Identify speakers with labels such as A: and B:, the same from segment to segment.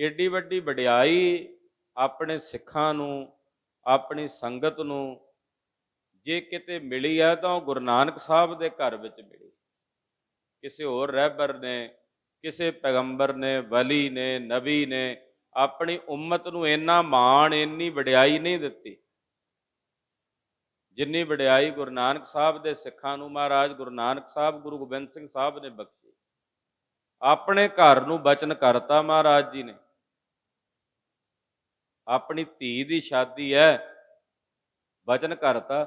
A: ਏਡੀ ਵੱਡੀ ਵਡਿਆਈ ਆਪਣੇ ਸਿੱਖਾਂ ਨੂੰ, ਆਪਣੀ ਸੰਗਤ ਨੂੰ ਜੇ ਕਿਤੇ ਮਿਲੀ ਹੈ ਤਾਂ ਉਹ ਗੁਰੂ ਨਾਨਕ ਸਾਹਿਬ ਦੇ ਘਰ ਵਿੱਚ ਮਿਲੀ। ਕਿਸੇ ਹੋਰ ਰਹਿਬਰ ਨੇ, ਕਿਸੇ ਪੈਗੰਬਰ ਨੇ, ਵਲੀ ਨੇ, ਨਬੀ ਨੇ ਆਪਣੀ ਉਮਤ ਨੂੰ ਇੰਨਾ ਮਾਣ, ਇੰਨੀ ਵਡਿਆਈ ਨਹੀਂ ਦਿੱਤੀ। ਜਿੰਨੀ ਵਡਿਆਈ ਗੁਰੂ ਨਾਨਕ ਸਾਹਿਬ ਦੇ ਸਿੱਖਾਂ ਨੂੰ ਮਹਾਰਾਜ ਗੁਰੂ ਨਾਨਕ ਸਾਹਿਬ, ਗੁਰੂ ਗੋਬਿੰਦ ਸਿੰਘ ਸਾਹਿਬ ਨੇ ਬਖਸ਼ੀ। ਆਪਣੇ ਘਰ ਨੂੰ ਬਚਨ ਕਰਤਾ ਮਹਾਰਾਜ ਜੀ ਨੇ। ਆਪਣੀ ਧੀ ਦੀ ਸ਼ਾਦੀ ਹੈ, ਬਚਨ ਕਰਤਾ।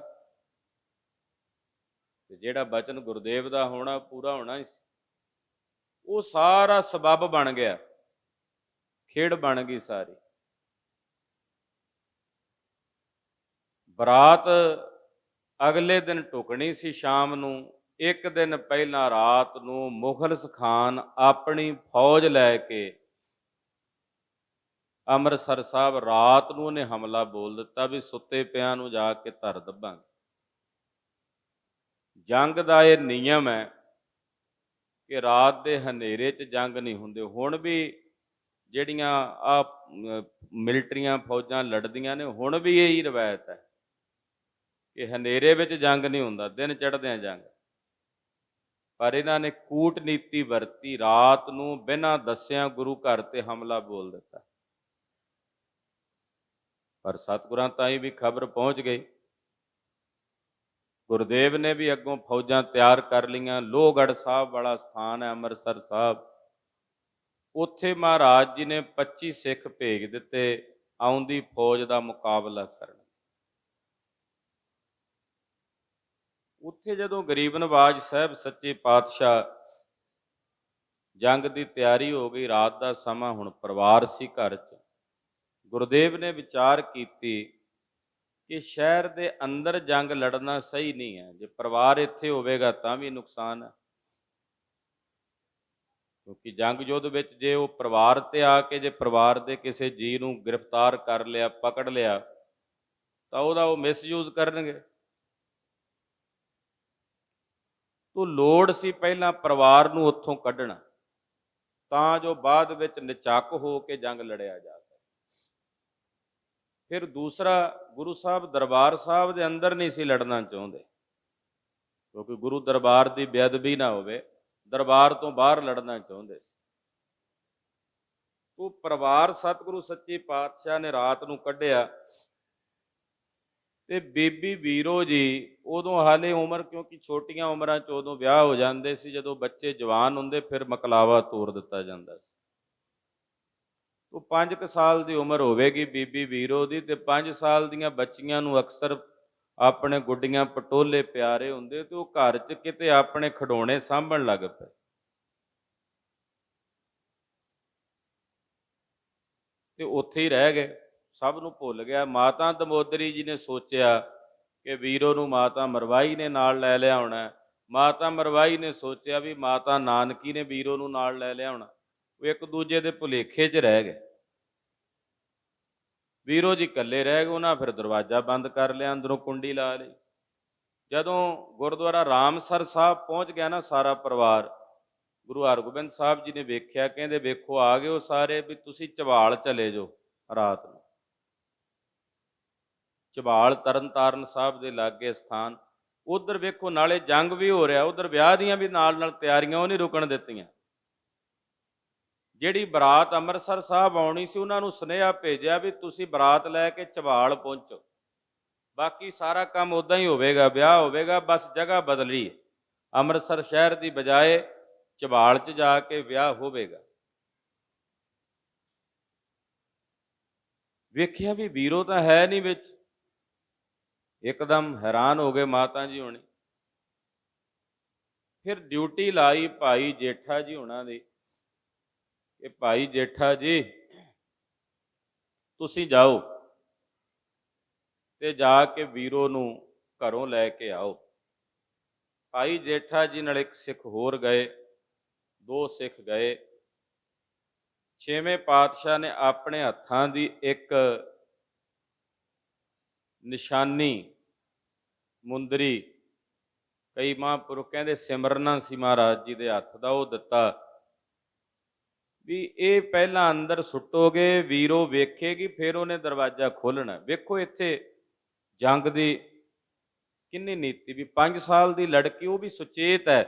A: ਤੇ ਜਿਹੜਾ ਬਚਨ ਗੁਰਦੇਵ ਦਾ ਹੋਣਾ, ਪੂਰਾ ਹੋਣਾ ਹੀ ਸੀ। ਉਹ ਸਾਰਾ ਸਬਬ ਬਣ ਗਿਆ। ਖੇਡ ਬਣ ਗਈ ਸਾਰੀ। ਬਰਾਤ ਅਗਲੇ ਦਿਨ ਟੁਕਣੀ ਸੀ ਸ਼ਾਮ ਨੂੰ, ਇੱਕ ਦਿਨ ਪਹਿਲਾਂ ਰਾਤ ਨੂੰ ਮੁਗਲਸ ਖਾਨ ਆਪਣੀ ਫੌਜ ਲੈ ਕੇ ਅੰਮ੍ਰਿਤਸਰ ਸਾਹਿਬ ਰਾਤ ਨੂੰ ਉਹਨੇ ਹਮਲਾ ਬੋਲ ਦਿੱਤਾ ਵੀ ਸੁੱਤੇ ਪਿਆਂ ਨੂੰ ਜਾ ਕੇ ਧਰ ਦੱਬਾਂਗੇ। ਜੰਗ ਦਾ ਇਹ ਨਿਯਮ ਹੈ ਕਿ ਰਾਤ ਦੇ ਹਨੇਰੇ 'ਚ ਜੰਗ ਨਹੀਂ ਹੁੰਦੇ। ਹੁਣ ਵੀ ਜਿਹੜੀਆਂ ਆ ਮਿਲਟਰੀਆਂ, ਫੌਜਾਂ ਲੜਦੀਆਂ ਨੇ, ਹੁਣ ਵੀ ਇਹੀ ਰਵਾਇਤ ਹੈ। ਕਿ ਹਨੇਰੇ ਵਿੱਚ ਜੰਗ ਨਹੀਂ ਹੁੰਦਾ, ਦਿਨ ਚੜ੍ਹਦਿਆਂ ਜੰਗ। ਪਰ ਇਹਨਾਂ ਨੇ ਕੂਟਨੀਤੀ ਵਰਤੀ, ਰਾਤ ਨੂੰ ਬਿਨਾਂ ਦੱਸਿਆਂ ਗੁਰੂ ਘਰ ਤੇ ਹਮਲਾ ਬੋਲ ਦਿੱਤਾ। ਪਰ ਸਤਿਗੁਰਾਂ ਤਾਈ ਵੀ ਖਬਰ ਪਹੁੰਚ ਗਈ। ਗੁਰਦੇਵ ਨੇ ਵੀ ਅੱਗੋਂ ਫੌਜਾਂ ਤਿਆਰ ਕਰ ਲਈਆਂ। ਲੋਹਗੜ੍ਹ ਸਾਹਿਬ ਵਾਲਾ ਸਥਾਨ ਹੈ, ਅੰਮ੍ਰਿਤਸਰ ਸਾਹਿਬ। ਉੱਥੇ ਮਹਾਰਾਜ ਜੀ ਨੇ 25 ਸਿੱਖ ਭੇਜ ਦਿੱਤੇ। ਆਉਂਦੀ ਫੌਜ ਦਾ ਮੁਕਾਬਲਾ ਕਰਨ। ਉੱਥੇ ਜਦੋਂ ਗਰੀਬ ਨਵਾਜ ਸਾਹਿਬ ਸੱਚੇ ਪਾਤਸ਼ਾਹ ਜੰਗ ਦੀ ਤਿਆਰੀ ਹੋ ਗਈ, ਰਾਤ ਦਾ ਸਮਾਂ ਹੁਣ ਪਰਿਵਾਰ ਸੀ ਘਰ 'ਚ, ਗੁਰਦੇਵ ਨੇ ਵਿਚਾਰ ਕੀਤੀ ਕਿ ਸ਼ਹਿਰ ਦੇ ਅੰਦਰ ਜੰਗ ਲੜਨਾ ਸਹੀ ਨਹੀਂ ਹੈ, ਜੇ ਪਰਿਵਾਰ ਇੱਥੇ ਹੋਵੇਗਾ ਤਾਂ ਵੀ ਨੁਕਸਾਨ ਹੈ। ਕਿਉਂਕਿ ਜੰਗ ਯੁੱਧ ਵਿੱਚ ਜੇ ਉਹ ਪਰਿਵਾਰ ਤੇ ਆ ਕੇ, ਜੇ ਪਰਿਵਾਰ ਦੇ ਕਿਸੇ ਜੀ ਨੂੰ ਗ੍ਰਿਫਤਾਰ ਕਰ ਲਿਆ, ਪਕੜ ਲਿਆ, ਤਾਂ ਉਹਦਾ ਉਹ ਮਿਸਯੂਜ਼ ਕਰਨਗੇ। ਤੋ ਲੋੜ ਸੀ ਪਹਿਲਾਂ ਪਰਿਵਾਰ ਨੂੰ ਉੱਥੋਂ ਕੱਢਣਾ, ਤਾਂ ਜੋ ਬਾਅਦ ਵਿੱਚ ਨਿਚਾਕ ਹੋ ਕੇ ਜੰਗ ਲੜਿਆ ਜਾ ਸਕੇ। ਫਿਰ ਦੂਸਰਾ, ਗੁਰੂ ਸਾਹਿਬ ਦਰਬਾਰ ਸਾਹਿਬ ਦੇ ਅੰਦਰ ਨਹੀਂ ਸੀ ਲੜਨਾ ਚਾਹੁੰਦੇ, ਕਿਉਂਕਿ ਗੁਰੂ ਦਰਬਾਰ ਦੀ ਬੇਅਦਬੀ ਨਾ ਹੋਵੇ, ਦਰਬਾਰ ਤੋਂ ਬਾਹਰ ਲੜਨਾ ਚਾਹੁੰਦੇ ਸੀ। ਉਹ ਪਰਿਵਾਰ ਸਤਿਗੁਰੂ ਸੱਚੇ ਪਾਤਸ਼ਾਹ ਨੇ ਰਾਤ ਨੂੰ ਕੱਢਿਆ ਤੇ ਬੀਬੀ ਵੀਰੋ ਜੀ ਉਦੋਂ ਹਾਲੇ ਉਮਰ ਕਿਉਂਕਿ ਛੋਟੀਆਂ ਉਮਰਾਂ 'ਚ ਉਦੋਂ ਵਿਆਹ ਹੋ ਜਾਂਦੇ ਸੀ, ਜਦੋਂ ਬੱਚੇ ਜਵਾਨ ਹੁੰਦੇ ਫਿਰ ਮਕਲਾਵਾ ਤੋਰ ਦਿੱਤਾ ਜਾਂਦਾ ਸੀ। ਉਹ 5 ਸਾਲ ਦੀ ਉਮਰ ਹੋਵੇਗੀ ਬੀਬੀ ਵੀਰੋ ਦੀ ਤੇ 5 ਸਾਲ ਦੀਆਂ ਬੱਚੀਆਂ ਨੂੰ ਅਕਸਰ ਆਪਣੇ ਗੁੱਡੀਆਂ ਪਟੋਲੇ ਪਿਆਰੇ ਹੁੰਦੇ ਤੇ ਉਹ ਘਰ 'ਚ ਕਿਤੇ ਆਪਣੇ ਖਿਡੌਣੇ ਸਾਂਭਣ ਲੱਗ ਪਏ। ਤੇ ਉੱਥੇ ਹੀ ਰਹਿ ਗਏ। ਸਭ ਨੂੰ ਭੁੱਲ ਗਿਆ। ਮਾਤਾ ਦਮੋਦਰੀ ਜੀ ਨੇ ਸੋਚਿਆ ਕਿ ਵੀਰੋ ਨੂੰ ਮਾਤਾ ਮਰਵਾਈ ਨੇ ਨਾਲ ਲੈ ਲਿਆਉਣਾ ਮਾਤਾ ਮਰਵਾਈ ਨੇ ਸੋਚਿਆ ਵੀ ਮਾਤਾ ਨਾਨਕੀ ਨੇ ਵੀਰੋ ਨੂੰ ਨਾਲ ਲੈ ਲਿਆਉਣਾ। ਉਹ ਇੱਕ ਦੂਜੇ ਦੇ ਭੁਲੇਖੇ 'ਚ ਰਹਿ ਗਏ। ਵੀਰੋ ਜੀ ਇਕੱਲੇ ਰਹਿ ਗਏ, ਉਹਨਾਂ ਫਿਰ ਦਰਵਾਜ਼ਾ ਬੰਦ ਕਰ ਲਿਆ, ਅੰਦਰੋਂ ਕੁੰਡੀ ਲਾ ਲਈ। ਜਦੋਂ ਗੁਰਦੁਆਰਾ ਰਾਮਸਰ ਸਾਹਿਬ ਪਹੁੰਚ ਗਿਆ ਨਾ ਸਾਰਾ ਪਰਿਵਾਰ, ਗੁਰੂ ਹਰਗੋਬਿੰਦ ਸਾਹਿਬ ਜੀ ਨੇ ਵੇਖਿਆ, ਕਹਿੰਦੇ ਵੇਖੋ ਆ ਗਏ ਉਹ ਸਾਰੇ ਵੀ ਤੁਸੀਂ ਚਵਾਲ ਚਲੇ ਜਾਓ ਰਾਤ ਨੂੰ। ਚਵਾਲ ਤਰਨਤਾਰਨ ਸਾਹਿਬ ਦੇ ਲਾਗੇ ਸਥਾਨ। ਉਧਰ ਵੇਖੋ ਨਾਲੇ ਜੰਗ ਵੀ ਹੋ ਰਿਹਾ, ਉਧਰ ਵਿਆਹ ਦੀਆਂ ਵੀ ਨਾਲ ਨਾਲ ਤਿਆਰੀਆਂ, ਉਹ ਨਹੀਂ ਰੁਕਣ ਦਿੱਤੀਆਂ। ਜਿਹੜੀ ਬਰਾਤ ਅੰਮ੍ਰਿਤਸਰ ਸਾਹਿਬ ਆਉਣੀ ਸੀ, ਉਹਨਾਂ ਨੂੰ ਸੁਨੇਹਾ ਭੇਜਿਆ ਵੀ ਤੁਸੀਂ ਬਰਾਤ ਲੈ ਕੇ ਚਵਾਲ ਪਹੁੰਚੋ। ਬਾਕੀ ਸਾਰਾ ਕੰਮ ਉਦਾਂ ਹੀ ਹੋਵੇਗਾ, ਵਿਆਹ ਹੋਵੇਗਾ, ਬਸ ਜਗ੍ਹਾ ਬਦਲੀ ਹੈ। ਅੰਮ੍ਰਿਤਸਰ ਸ਼ਹਿਰ ਦੀ ਬਜਾਏ ਚਵਾਲ 'ਚ ਜਾ ਕੇ ਵਿਆਹ ਹੋਵੇਗਾ। ਵੇਖਿਆ ਵੀ ਵੀਰੋ ਤਾਂ ਹੈ ਨਹੀਂ ਵਿੱਚ। ਇੱਕਦਮ ਹੈਰਾਨ ਹੋ ਗਏ ਮਾਤਾ ਜੀ ਹੋਣੀ। ਫਿਰ ਡਿਊਟੀ ਲਾਈ ਭਾਈ ਜੇਠਾ ਜੀ ਹੋਣਾ ਦੀ। ਕਿ ਭਾਈ ਜੇਠਾ ਜੀ, ਤੁਸੀਂ ਜਾਓ ਤੇ ਜਾ ਕੇ ਵੀਰੋ ਨੂੰ ਘਰੋਂ ਲੈ ਕੇ ਆਓ। ਭਾਈ ਜੇਠਾ ਜੀ ਨਾਲ ਇੱਕ ਸਿੱਖ ਹੋਰ ਗਏ, ਦੋ ਸਿੱਖ ਗਏ। ਛੇਵੇਂ ਪਾਤਸ਼ਾਹ ਨੇ ਆਪਣੇ ਹੱਥਾਂ ਦੀ ਇੱਕ ਨਿਸ਼ਾਨੀ, ਮੁੰਦਰੀ, ਕਈ ਮਹਾਂਪੁਰਖ ਕਹਿੰਦੇ ਸਿਮਰਨਾ ਸੀ ਮਹਾਰਾਜ ਜੀ ਦੇ ਹੱਥ ਦਾ ਉਹ ਦਿੱਤਾ। ਵੀ ਇਹ ਪਹਿਲਾਂ ਅੰਦਰ ਸੁੱਟੋਗੇ, ਵੀਰੋ ਵੇਖੇਗੀ, ਫਿਰ ਉਹਨੇ ਦਰਵਾਜ਼ਾ ਖੋਲਣਾ ਵੇਖੋ ਇੱਥੇ ਜੰਗ ਦੀ ਕਿੰਨੀ ਨੀਤੀ, ਵੀ 5 ਸਾਲ ਦੀ ਲੜਕੀ ਉਹ ਵੀ ਸੁਚੇਤ ਹੈ,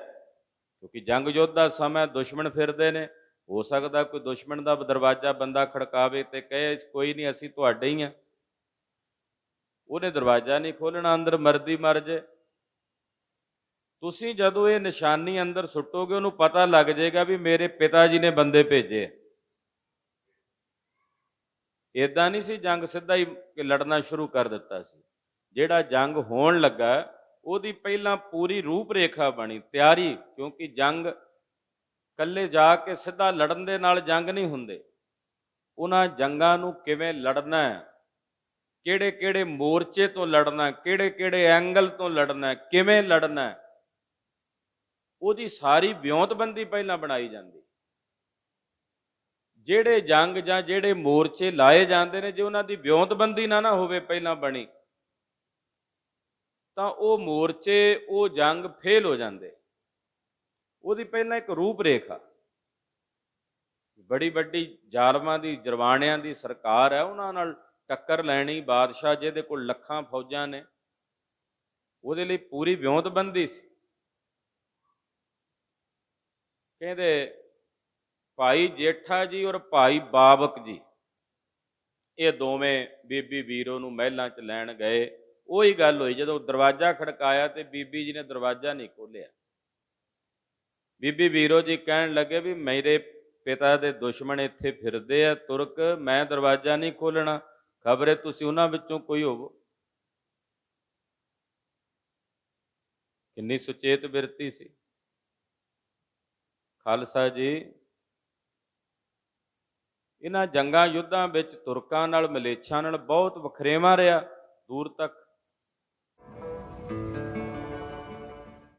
A: ਕਿਉਂਕਿ ਜੰਗ ਯੁੱਧ ਦਾ ਸਮਾਂ ਦੁਸ਼ਮਣ ਫਿਰਦੇ ਨੇ। ਹੋ ਸਕਦਾ ਕੋਈ ਦੁਸ਼ਮਣ ਦਾ ਦਰਵਾਜ਼ਾ ਬੰਦਾ ਖੜਕਾਵੇ ਤੇ ਕਹੇ, ਕੋਈ ਨਹੀਂ, ਅਸੀਂ ਤੁਹਾਡੇ ਹੀ ਆ ਉਹਨੇ ਦਰਵਾਜ਼ਾ ਨਹੀਂ ਖੋਲਣਾ ਅੰਦਰ ਮਰਦੀ ਮਰ ਜੇ। ਤੁਸੀਂ ਜਦੋਂ ਇਹ ਨਿਸ਼ਾਨੀ ਅੰਦਰ ਸੁੱਟੋਗੇ, ਉਹਨੂੰ ਪਤਾ ਲੱਗ ਜਾਏਗਾ ਵੀ ਮੇਰੇ ਪਿਤਾ ਜੀ ਨੇ ਬੰਦੇ ਭੇਜੇ ਇਦਾਂ ਨਹੀਂ ਸੀ ਜੰਗ ਸਿੱਧਾ ਹੀ ਲੜਨਾ ਸ਼ੁਰੂ ਕਰ ਦਿੱਤਾ ਸੀ। ਜਿਹੜਾ ਜੰਗ ਹੋਣ ਲੱਗਾ, ਉਹਦੀ ਪਹਿਲਾਂ ਪੂਰੀ ਰੂਪ ਰੇਖਾ ਬਣੀ, ਤਿਆਰੀ, ਕਿਉਂਕਿ ਜੰਗ ਕੱਲੇ ਜਾ ਕੇ ਸਿੱਧਾ ਲੜਨ ਦੇ ਨਾਲ ਜੰਗ ਨਹੀਂ ਹੁੰਦੇ। ਉਹਨਾਂ ਜੰਗਾਂ ਨੂੰ ਕਿਵੇਂ ਲੜਨਾ ਹੈ ਕਿਹੜੇ ਕਿਹੜੇ ਮੋਰਚੇ ਤੋਂ ਲੜਨਾ, ਕਿਹੜੇ ਕਿਹੜੇ ਐਂਗਲ ਤੋਂ ਲੜਨਾ, ਕਿਵੇਂ ਲੜਨਾ, ਉਹਦੀ ਸਾਰੀ ਵਿਉਂਤਬੰਦੀ ਪਹਿਲਾਂ ਬਣਾਈ ਜਾਂਦੀ। ਜਿਹੜੇ ਜੰਗ ਜਾਂ ਜਿਹੜੇ ਮੋਰਚੇ ਲਾਏ ਜਾਂਦੇ ਨੇ, ਜੇ ਉਹਨਾਂ ਦੀ ਵਿਉਂਤਬੰਦੀ ਨਾ ਨਾ ਹੋਵੇ ਪਹਿਲਾਂ ਬਣੀ, ਤਾਂ ਉਹ ਮੋਰਚੇ, ਉਹ ਜੰਗ ਫੇਲ ਹੋ ਜਾਂਦੇ। ਉਹਦੀ ਪਹਿਲਾਂ ਇੱਕ ਰੂਪ ਰੇਖਾ ਬੜੀ ਵੱਡੀ ਜ਼ਾਲਮਾਂ ਦੀ ਜਰਵਾਣਿਆਂ ਦੀ ਸਰਕਾਰ ਹੈ, ਉਹਨਾਂ ਨਾਲ ਟੱਕਰ ਲੈਣੀ ਬਾਦਸ਼ਾਹ ਜਿਹਦੇ ਕੋਲ ਲੱਖਾਂ ਫੌਜਾਂ ਨੇ, ਉਹਦੇ ਲਈ ਪੂਰੀ ਵਿਉਂਤਬੰਦੀ ਸੀ। ਕਹਿੰਦੇ, ਭਾਈ ਜੇਠਾ ਜੀ ਔਰ ਭਾਈ ਬਾਬਕ ਜੀ, ਇਹ ਦੋਵੇਂ ਬੀਬੀ ਵੀਰੋ ਨੂੰ ਮਹਿਲਾਂ 'ਚ ਲੈਣ ਗਏ। ਉਹੀ ਗੱਲ ਹੋਈ, ਜਦੋਂ ਦਰਵਾਜ਼ਾ ਖੜਕਾਇਆ ਤੇ ਬੀਬੀ ਜੀ ਨੇ ਦਰਵਾਜ਼ਾ ਨਹੀਂ ਖੋਲ੍ਹਿਆ। ਬੀਬੀ ਵੀਰੋ ਜੀ ਕਹਿਣ ਲੱਗੇ ਵੀ ਮੇਰੇ ਪਿਤਾ ਦੇ ਦੁਸ਼ਮਣ ਇੱਥੇ ਫਿਰਦੇ ਆ, ਤੁਰਕ, ਮੈਂ ਦਰਵਾਜ਼ਾ ਨਹੀਂ ਖੋਲਣਾ ਖਬਰੇ ਤੁਸੀਂ ਉਹਨਾਂ ਵਿੱਚੋਂ ਕੋਈ ਹੋਵੋ। ਕਿੰਨੀ ਸੁਚੇਤ ਬਿਰਤੀ ਸੀ। ਖਾਲਸਾ ਜੀ, ਇਹਨਾਂ ਜੰਗਾਂ ਯੁੱਧਾਂ ਵਿੱਚ ਤੁਰਕਾਂ ਨਾਲ, ਮਲੇਛਾਂ ਨਾਲ ਬਹੁਤ ਵਖਰੇਵਾਂ ਰਿਹਾ। ਦੂਰ ਤੱਕ